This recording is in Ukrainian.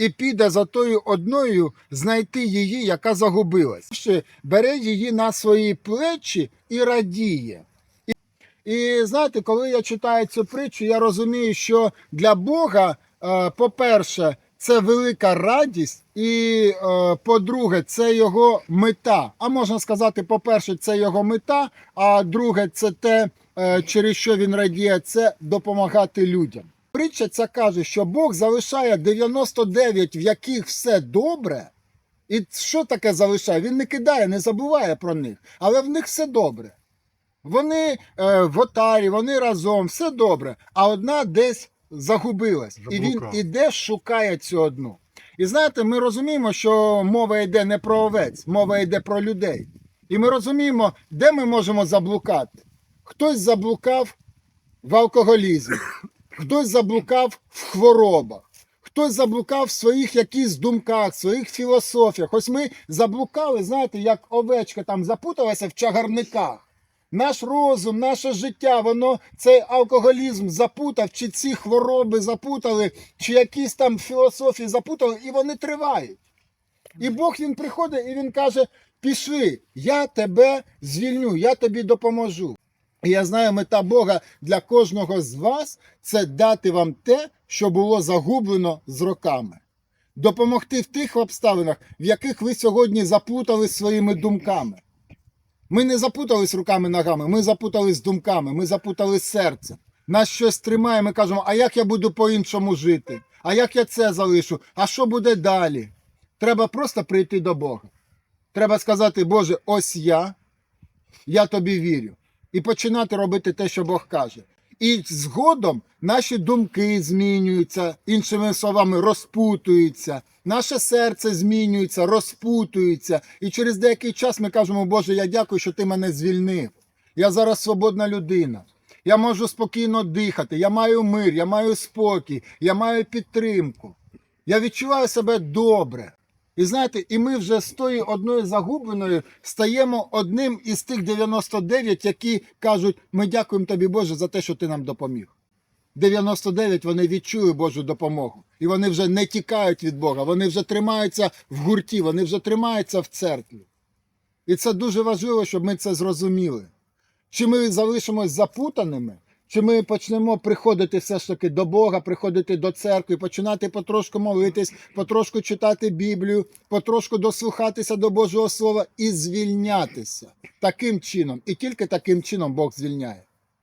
і піде за тою одною знайти її, яка загубилась. Бере її на свої плечі і радіє. І, і знаєте, коли я читаю цю притчу, я розумію, що для Бога, е, по-перше, це велика радість, і е, по-друге, це його мета. А можна сказати, по-перше, це його мета, а друге, це те, е, через що він радіє, це допомагати людям. Притча ця каже, що Бог залишає 99, в яких все добре. І що таке залишає? Він не кидає, не забуває про них, але в них все добре. Вони е, в отарі, вони разом, все добре. А одна десь загубилась. І він іде, шукає цю одну. І знаєте, ми розуміємо, що мова йде не про овець, мова йде про людей. І ми розуміємо, де ми можемо заблукати. Хтось заблукав в алкоголізмі, хтось заблукав в хворобах. Хтось заблукав в своїх якісь думках, в своїх філософіях. Ось ми заблукали, знаєте, як овечка там запуталася в чагарниках. Наш розум, наше життя, воно цей алкоголізм запутав, чи ці хвороби запутали, чи якісь там філософії запутали, і вони тривають. І Бог він приходить і він каже: пішли, я тебе звільню, я тобі допоможу. І я знаю, мета Бога для кожного з вас це дати вам те, що було загублено з роками. Допомогти в тих обставинах, в яких ви сьогодні заплутались своїми думками. Ми не запутались руками ногами, ми запутались думками, ми запутались серцем. Нас щось тримає, ми кажемо, а як я буду по-іншому жити? А як я це залишу? А що буде далі? Треба просто прийти до Бога. Треба сказати, Боже, ось я, я тобі вірю. І починати робити те, що Бог каже. І згодом наші думки змінюються, іншими словами, розпутуються. Наше серце змінюється, розпутується. І через деякий час ми кажемо, Боже, я дякую, що ти мене звільнив. Я зараз свободна людина. Я можу спокійно дихати, я маю мир, я маю спокій, я маю підтримку. Я відчуваю себе добре. І знаєте, і ми вже з тої одної загубленої стаємо одним із тих 99, які кажуть: ми дякуємо тобі, Боже, за те, що ти нам допоміг. 99 вони відчули Божу допомогу. І вони вже не тікають від Бога, вони вже тримаються в гурті, вони вже тримаються в церкві. І це дуже важливо, щоб ми це зрозуміли. Чи ми залишимось запутаними, чи ми почнемо приходити все ж таки до Бога, приходити до церкви, починати потрошку молитись, потрошку читати Біблію, потрошку дослухатися до Божого Слова і звільнятися таким чином. І тільки таким чином Бог звільняє.